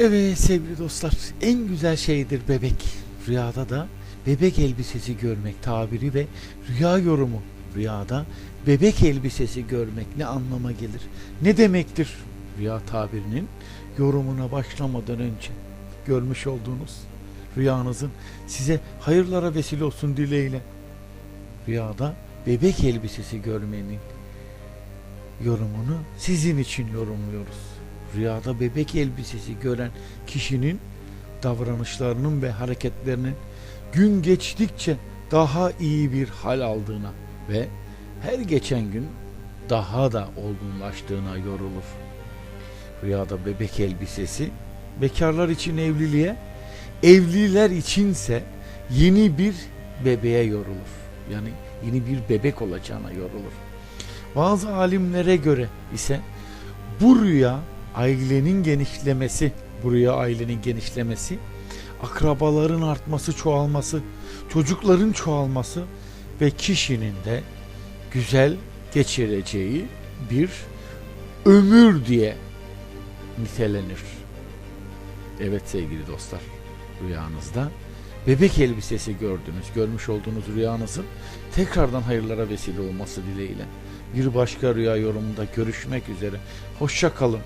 Evet sevgili dostlar en güzel şeydir bebek. Rüyada da bebek elbisesi görmek tabiri ve rüya yorumu. Rüyada bebek elbisesi görmek ne anlama gelir? Ne demektir? Rüya tabirinin yorumuna başlamadan önce görmüş olduğunuz rüyanızın size hayırlara vesile olsun dileğiyle. Rüyada bebek elbisesi görmenin yorumunu sizin için yorumluyoruz. Rüyada bebek elbisesi gören kişinin davranışlarının ve hareketlerinin gün geçtikçe daha iyi bir hal aldığına ve her geçen gün daha da olgunlaştığına yorulur. Rüyada bebek elbisesi bekarlar için evliliğe, evliler içinse yeni bir bebeğe yorulur. Yani yeni bir bebek olacağına yorulur. Bazı alimlere göre ise bu rüya ailenin genişlemesi, bu rüya ailenin genişlemesi, akrabaların artması, çoğalması, çocukların çoğalması ve kişinin de güzel geçireceği bir ömür diye nitelenir. Evet sevgili dostlar, rüyanızda bebek elbisesi gördünüz. Görmüş olduğunuz rüyanızın tekrardan hayırlara vesile olması dileğiyle. Bir başka rüya yorumunda görüşmek üzere. Hoşça kalın.